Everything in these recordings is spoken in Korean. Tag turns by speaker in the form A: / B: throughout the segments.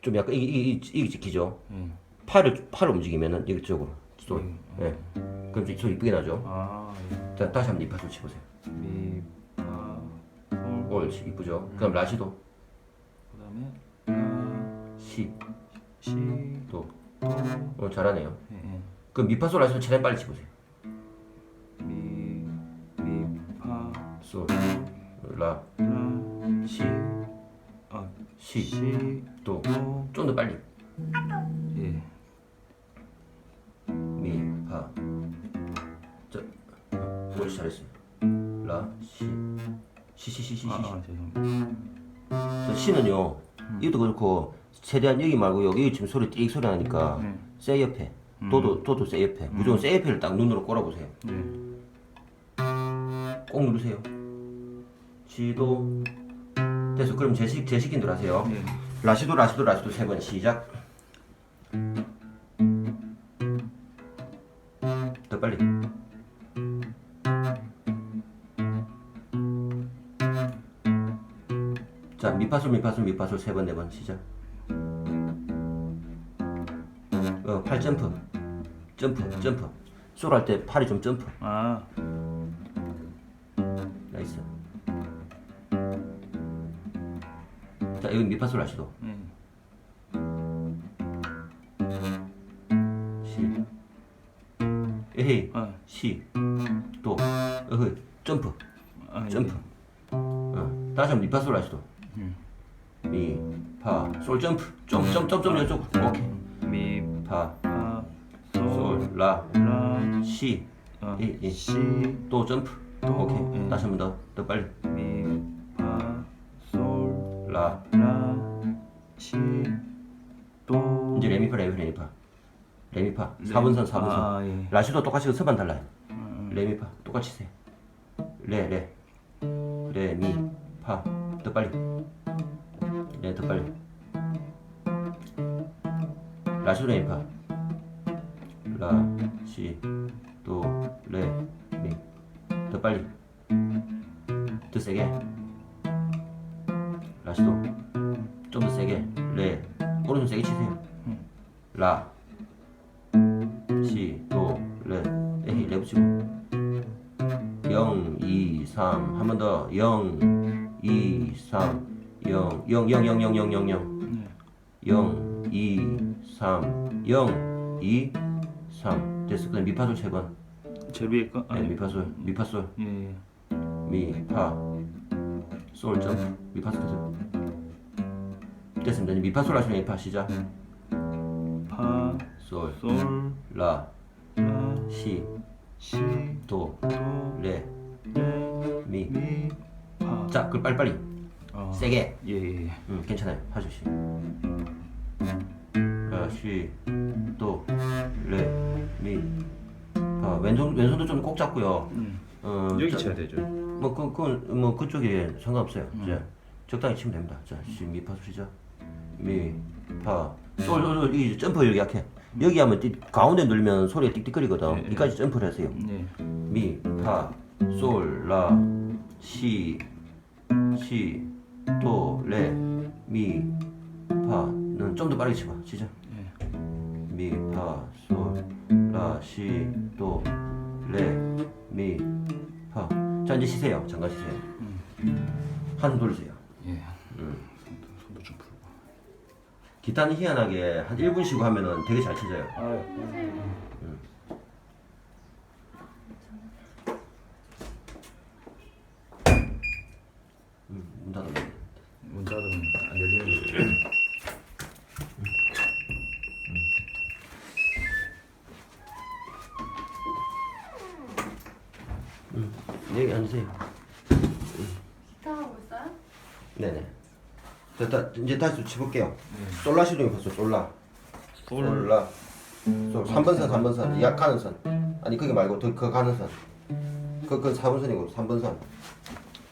A: 좀 약간 이게 이게 이게 지키죠.
B: 예.
A: 팔을 팔을 움직이면은 이쪽으로 솔.
B: 음,
A: 예. 그럼 소리 이쁘게 나죠.
B: 아, 예.
A: 자, 다시 한번 이파솔 치보세요.
B: 미, 파, 솔.
A: 옳지 이쁘죠. 그럼 라시도
B: 그다음에 라,
A: 시
B: 시,
A: 또.
B: 도.
A: 어, 잘하네요.
B: 예, 예.
A: 그럼 미파솔 라시도 최대한 빨리 치보세요.
B: 미, 미, 파,
A: 솔, 라,
B: 라,
A: 시,
B: 아,
A: 시,
B: 시,
A: 또.
B: 도.
A: 좀 더 빨리.
B: 예.
A: 미, 파. 자, 옳지 잘했어요. 라, 시, 시, 시, 시, 시, 시.
B: 아, 아.
A: 자, 시는요. 이것도 그렇고 최대한 여기 말고 여기 지금 소리 띡 소리 나니까
B: 네.
A: 세 옆에. 도도 도도 세 옆에. 무조건 세 옆에를 딱 눈으로 꼬라보세요.
B: 네.
A: 꼭 누르세요. 시도 됐어. 그럼 제 시 제 시킨 대로 하세요.
B: 네.
A: 라시도 라시도 라시도 세 번 시작. 더 빨리. 자 미파솔 미파솔 미파솔 세 번 네 번 시작. 어 팔 점프 점프 점프 솔 할 때 팔이 좀 점프.
B: 아,
A: 나이스. 자 여기 미파솔 하시도.
B: 예.
A: 시. 에헤이.
B: 아,
A: 시. 또. 어허. 점프.
B: 아, 예.
A: 점프. 어. 다시 한번 미파솔 하시도.
B: 음.
A: 미. 파. 솔 점프. 점 점 점 점 이쪽. 오케이.
B: 미,
A: 파.
B: 파, 솔,
A: 솔. 라.
B: 라,
A: 시.
B: 어,
A: 이, 이.
B: 시,
A: 또 점프.
B: 또,
A: 오케이.
B: 예.
A: 다시 한번 더. 더 빨리.
B: 미,
A: 라.
B: 라, 시, 도.
A: 이제 레미파 레미파 레미파. 레미파. 4분선 4분선.
B: 아, 예.
A: 라시도 똑같이 그 서반 달라요.
B: 음,
A: 레미파 똑같이 세. 레, 레. 레, 미, 파. 더 빨리. 레, 더 빨리. 라시 레미파. 라, 시, 도, 레, 미. 더 빨리. 더 세게. 라시도. 좀 더 세게. 레. 오른손 세게 치세요. 라. 시, 도, 레. 에이, 레 붙이고. 0, 2, 3. 한 번 더. 0, 2, 3. 0, 0, 0, 0, 0, 0, 0, 0. 0, 2, 3. 0, 2, 3. 됐어. 그다음 미파솔 세 번.
B: 제일 위에 거? 아,
A: 네,
B: 예.
A: 미파솔. 미파솔.
B: 예, 예.
A: 미, 파. 솔 점프. 미파솔 됐어. 됐습니다. 이제 미파 솔 하시면 미파 시작.
B: 파,
A: 솔,
B: 솔,
A: 라,
B: 라,
A: 시,
B: 시,
A: 도,
B: 도,
A: 레,
B: 레,
A: 미.
B: 미, 파.
A: 자, 그 빨리빨리.
B: 어,
A: 세게.
B: 예, 예, 예.
A: 음, 괜찮아요. 하주시. 아, 시, 도, 레, 미. 아, 왼손 왼손도 좀 꼭 잡고요.
B: 음.
A: 어,
B: 여기
A: 자,
B: 쳐야 되죠.
A: 뭐 그, 그, 뭐 그쪽에 상관없어요. 자, 적당히 치면 됩니다. 자, 시, 미, 파, 시작. 미, 파, 솔, 솔, 솔, 이 점프 여기 약해. 여기 하면 띠, 가운데 눌면 소리가 띡띡거리거든.
B: 네, 네.
A: 이까지 점프를 하세요.
B: 예.
A: 미, 파, 솔, 라, 시, 시, 도, 레, 미, 파는 좀 더 빠르게 치봐. 시작.
B: 예.
A: 미, 파, 솔, 라, 시, 도, 레, 미, 파. 자 이제 쉬세요. 잠깐 쉬세요. 한숨 돌리세요.
B: 예.
A: 음.
B: 손도, 손도 좀 풀고.
A: 기타는 희한하게 한 1분 쉬고 하면은 되게 잘 쳐져요.
B: 아,
A: 앉으세요.
C: 기타 하고 있어요?
A: 네네. 됐다. 이제 다시 쳐볼게요. 솔라시도 해봤어. 솔라. 솔라. 솔. 3번 선, 3번 선. 약 가는 선. 아니 그게 말고 더그 가는 선. 그, 그 4번 선이고 3번 선.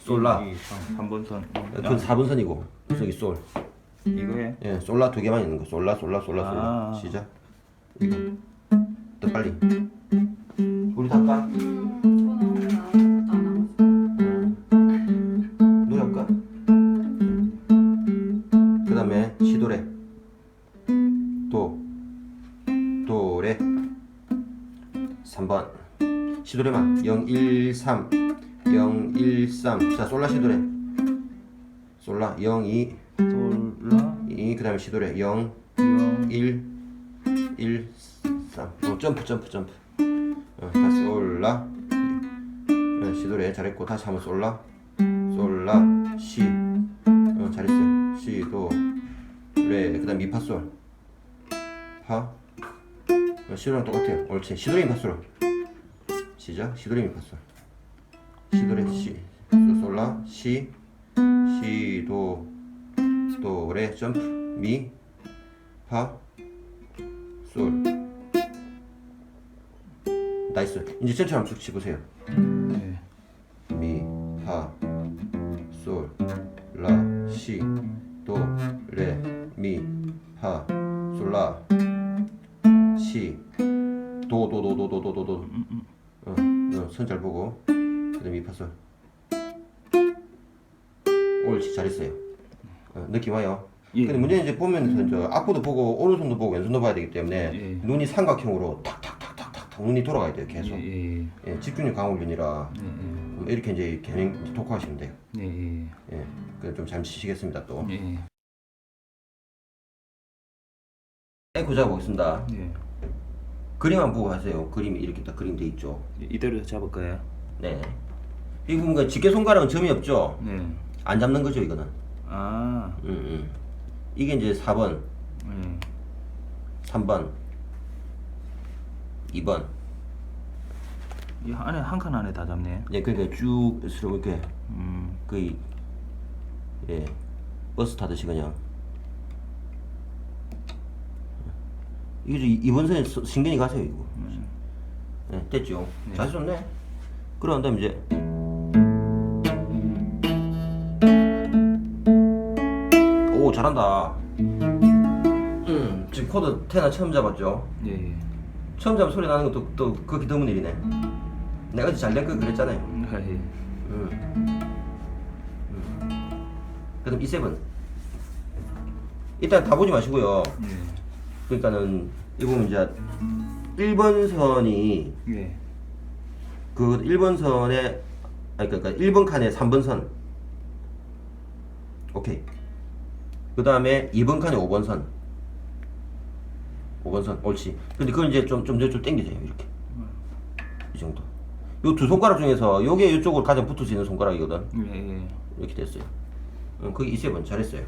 A: 솔라.
B: 2, 3, 3번 선.
A: 그건 4번 선이고 저기 솔.
B: 이거에
A: 예, 솔라 두 개만 있는 거. 솔라, 솔라, 솔라, 솔라.
B: 아.
A: 시작. 이거. 더 빨리. 우리 다 할까?
C: 음,
A: 시도래만 013 013자 솔라 시도래 솔라 02
B: 솔라.
A: 2 그 다음에 시도래 0영1 1 3 어, 점프 점프 점프. 어, 솔라. 어, 시도래 잘했고 다시 한번 솔라. 솔라 시. 어, 잘했어요. 시도. 레. 그 다음 미파솔. 파. 어, 시도랑 똑같아요. 옳지. 시도레 미파솔 시작 시도레 미 파솔 시도레 시 소- 솔라 시 시도 도레 점프 미 파, 솔. 나이스. 이제 천천히 쭉 치보세요. 옳지, 잘했어요. 어, 느낌 와요.
B: 예.
A: 근데 문제는 이제 보면서 저 앞부도 보고 오른손도 보고 왼손도 봐야 되기 때문에
B: 예.
A: 눈이 삼각형으로 탁탁탁탁탁탁 눈이 돌아가야 돼요 계속
B: 예, 예,
A: 예, 집중력 강훈련이라
B: 예,
A: 음, 이렇게 이제 개념 독화하시면 돼요
B: 예, 예,
A: 예, 그좀잘 치시겠습니다 또
B: 예, 예,
A: 에코 잡아보겠습니다
B: 예.
A: 그림만 보고 하세요 그림이 이렇게 딱 그림 돼 있죠
B: 이대로 잡을까요?
A: 네 이 부분과 집게 손가락은 점이 없죠
B: 네.
A: 안 잡는 거죠 이거는.
B: 아,
A: 음, 음. 이게 이제 4번.
B: 예.
A: 3번. 2번.
B: 이 안에 한 칸 안에 다 잡네.
A: 예, 그러니까 쭉 이렇게
B: 음,
A: 거의 예 버스 타듯이 그냥. 이게 저 이번 선에 서- 신경이 가세요 이거. 네, 됐죠?
B: 네.
A: 잘 썼네. 그런 다음 이제 잘한다 음 지금 코드 테나 처음 잡았죠
B: 예, 예.
A: 처음 잡은 소리 나는 것도 또 그렇게 드문 일이네 내가 어제 잘된 거 그랬잖아요
B: 음, 예, 예.
A: 음. 음. 그다음 E7 일단 다 보지 마시고요
B: 예.
A: 그러니까는 이 보면 이제 1번 선이
B: 예.
A: 그 1번 선에 아니 그러니까 1번 칸에 3번 선 오케이 그 다음에 2번 칸에 5번 선 5번 선 옳지 근데 그건 이제 좀좀 좀 당겨져요 이렇게 이 정도 요 두 손가락 중에서 요게 이쪽으로 가장 붙을 수 있는 손가락이거든
B: 예, 예.
A: 이렇게 됐어요. 어, 거기 이세번 잘했어요.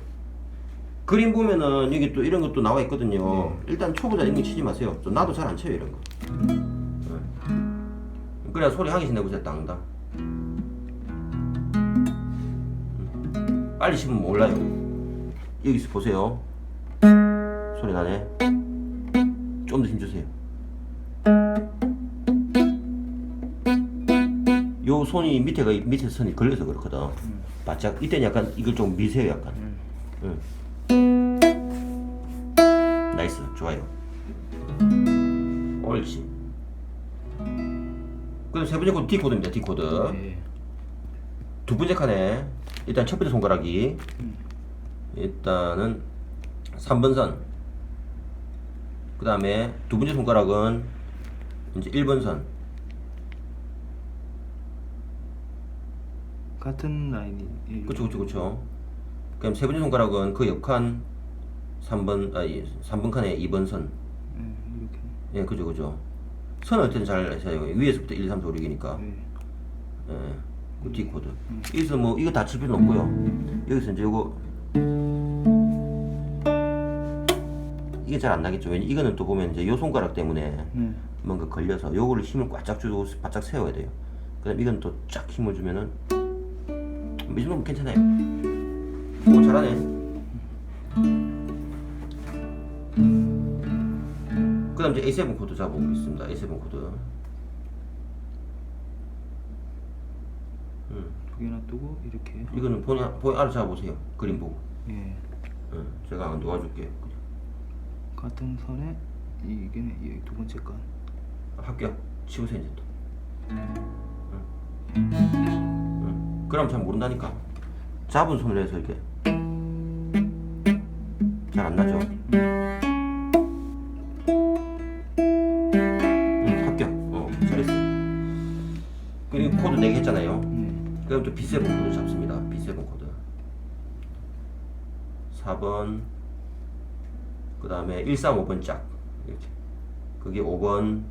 A: 그림 보면은 여기 또 이런 것도 나와 있거든요. 일단 초보자 이런 거 치지 마세요. 저 나도 잘 안 쳐요 이런 거. 어. 그래야 소리 한 개씩 내고 있어요 땅땅. 음. 빨리 씹으면 몰라요. 여기서 보세요. 소리 나네. 좀 더 힘주세요. 요 손이 밑에가 밑에 선이 걸려서 그렇거든. 바짝 이때는 약간 이걸 좀 미세요 약간. 응. 나이스 좋아요. 옳지. 그럼 세 번째 코드 D 코드입니다 D 코드.
B: 예.
A: 두 번째 칸에 일단 첫 번째 손가락이 일단은 3번 선. 그 다음에 두 번째 손가락은 이제 1번 선.
B: 같은 라인이. 예.
A: 그쵸 그쵸 그쵸 그럼 세 번째 손가락은 그 옆칸 3번 아니 3번 칸에 2번 선
B: 예, 이렇게.
A: 예, 그죠, 그죠. 선을 때는 잘 사용해요. 위에서부터 1, 3, 4, 5, 6이니까.
B: 예.
A: 예. 그 D 코드. 여기서 뭐, 이거 다 칠 필요는 없고요. 여기서 이제 요거. 이게 잘 안 나겠죠. 왜냐 이거는 또 보면 이제 요 손가락 때문에
B: 예.
A: 뭔가 걸려서 요거를 힘을 꽉짝 주고 바짝 세워야 돼요. 그 다음 이건 또 쫙 힘을 주면은 이 정도면 괜찮아요. 오, 잘하네. 그 다음 이제 A7 코드 잡아보겠습니다. A7 코드. 음,
B: 두 개나 뜨고 이렇게.
A: 이거는 본인, 본인 알아서 잡아보세요. 그림 보고.
B: 예.
A: 음, 제가 도와줄게.
B: 같은 선에 이게 이두 번째 건.
A: 합격. 치우세요, 이제 또. 응. 응. 그럼 잘 모른다니까. 잡은 손을 해서 이렇게. 잘 안 나죠? 또 B7 코드 잡습니다. B7 코드. 4번 그 다음에 135번 짝. 이렇게. 그게 5번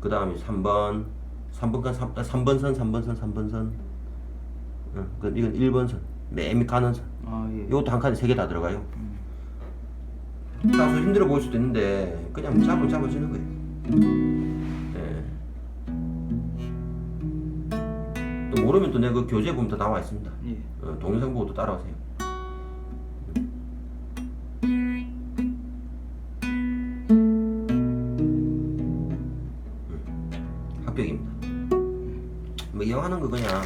A: 그 다음에 3번 3번간 3, 3번 선 3번 선 3번 선. 응, 그 이건 1번 선. 매미 가는 선.
B: 아 예.
A: 이것도 한 칸에 세개다 들어가요. 따서 힘들어 보일 수도 있는데 그냥 잡으면 잡아지는 거예요 모르면 또 내가 그 교재 보면 다 나와 있습니다
B: 예.
A: 어, 동영상 보고 또 따라오세요. 음, 합격입니다. 뭐 이왕 하는 거 그냥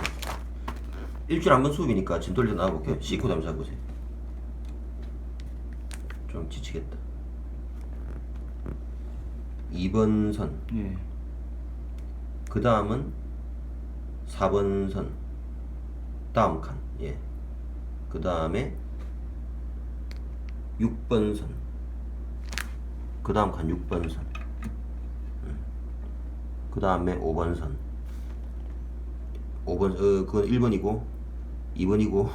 A: 일주일에 한 번 수업이니까 지금 돌려 나와볼게요. C코드 한번 잡으세요. 좀 지치겠다. 2번 선.
B: 예.
A: 그 다음은 4번 선 다음 칸 예. 그 다음에 6번 선. 그 다음 칸 6번 선. 그 다음에 5번 선. 5번, 어, 그건 1번이고, 2번이고,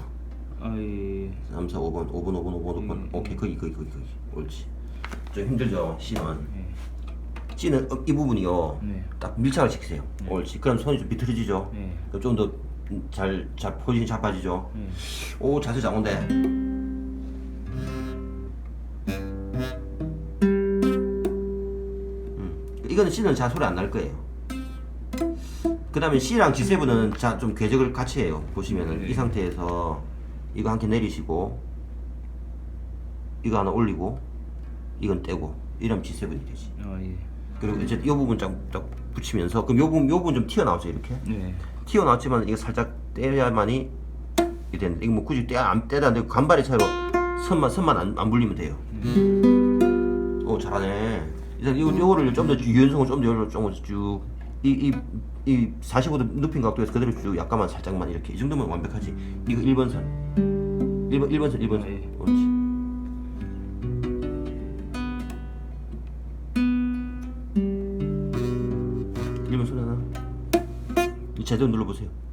B: 아 예.
A: 3, 4, 5번, 5번, 5번, 5번, 5번.
B: 음,
A: 오케이, 거기, 거기, 거기, 거기. 옳지. 좀 힘들죠, C는.
B: 예.
A: C는 어, 이 부분이요.
B: 네.
A: 딱 밀착을 시키세요. 옳지. 그럼 손이 좀 비틀어지죠.
B: 네.
A: 그럼 좀 더 잘, 잘 포지션이 잡아지죠.
B: 예.
A: 오, 자세 잡은데. 음, 이거는 C는 잘 소리 안 날 거예요. 그 다음에 C랑 G7은 자, 좀 궤적을 같이 해요. 보시면은
B: 네.
A: 이 상태에서 이거 한 개 내리시고, 이거 하나 올리고, 이건 떼고, 이러면 G7이 되지.
B: 아 예.
A: 그리고 이제 이 부분 딱, 딱 붙이면서, 그럼 요 부분, 요 부분 좀 튀어나오죠, 이렇게.
B: 네.
A: 튀어나왔지만 이거 살짝 떼야만이 이게 되는데 이거 뭐 굳이 떼안 떼도 안 되고 간발의 차이로 선만 선만 안, 안 불리면 돼요. 오 잘하네. 일단 이거 요거를 좀 더 유연성을 좀더 요로 좀쭉이이 이 45도 눕힌 각도에서 그대로 쭉 약간만 살짝만 이렇게 이 정도면 완벽하지. 이거 1번 선. 1번 1번 선 1번 선.
B: 아, 예.
A: 옳지. 제대로 눌러보세요.